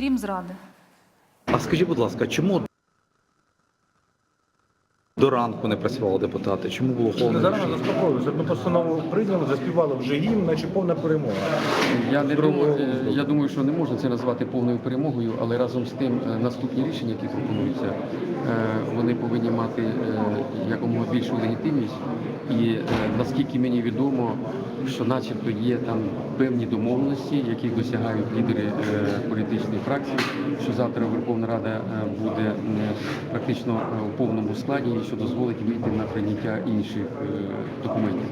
крім зради. А скажіть, будь ласка, чому до ранку не працювали депутати? Чому було Не повне зараз рішення? заспокоюся. Одну постанову прийняли, заспівали вже гімн, наче повна перемога. Я не думаю, я думаю, що не можна це назвати повною перемогою, але разом з тим е, наступні рішення, які пропонуються, вони повинні мати е, якомога більшу легітимність. І е, наскільки мені відомо, що начебто є там певні домовленості, яких досягають лідери е, політичних фракцій, що завтра Верховна Рада е, буде е, практично е, у повному складі, що дозволить вийти на прийняття інших е, документів.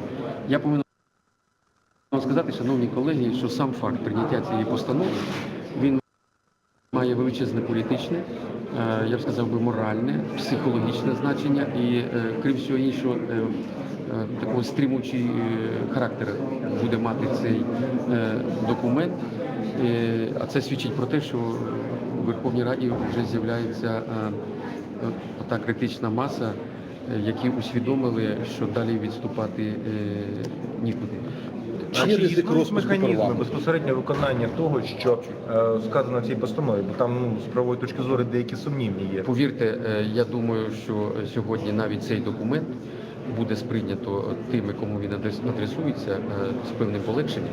Я повинен сказати, шановні колеги, що сам факт прийняття цієї постанови він має величезне політичне, е, я б сказав би моральне, психологічне значення і, е, крім всього іншого, е, е, стримуючий характер буде мати цей документ. А це свідчить про те, що у Верховній Раді вже з'являється та критична маса, які усвідомили, що далі відступати нікуди. А Чи ризик існують розпуску механізми парламенту? безпосередньо виконання того, що е, сказано в цій постанові? Бо там ну, з правової точки зору деякі сумнівні є. Повірте, е, я думаю, що сьогодні навіть цей документ буде сприйнято тими, кому він адрес- адресується, е, з певним полегшенням.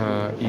Е, І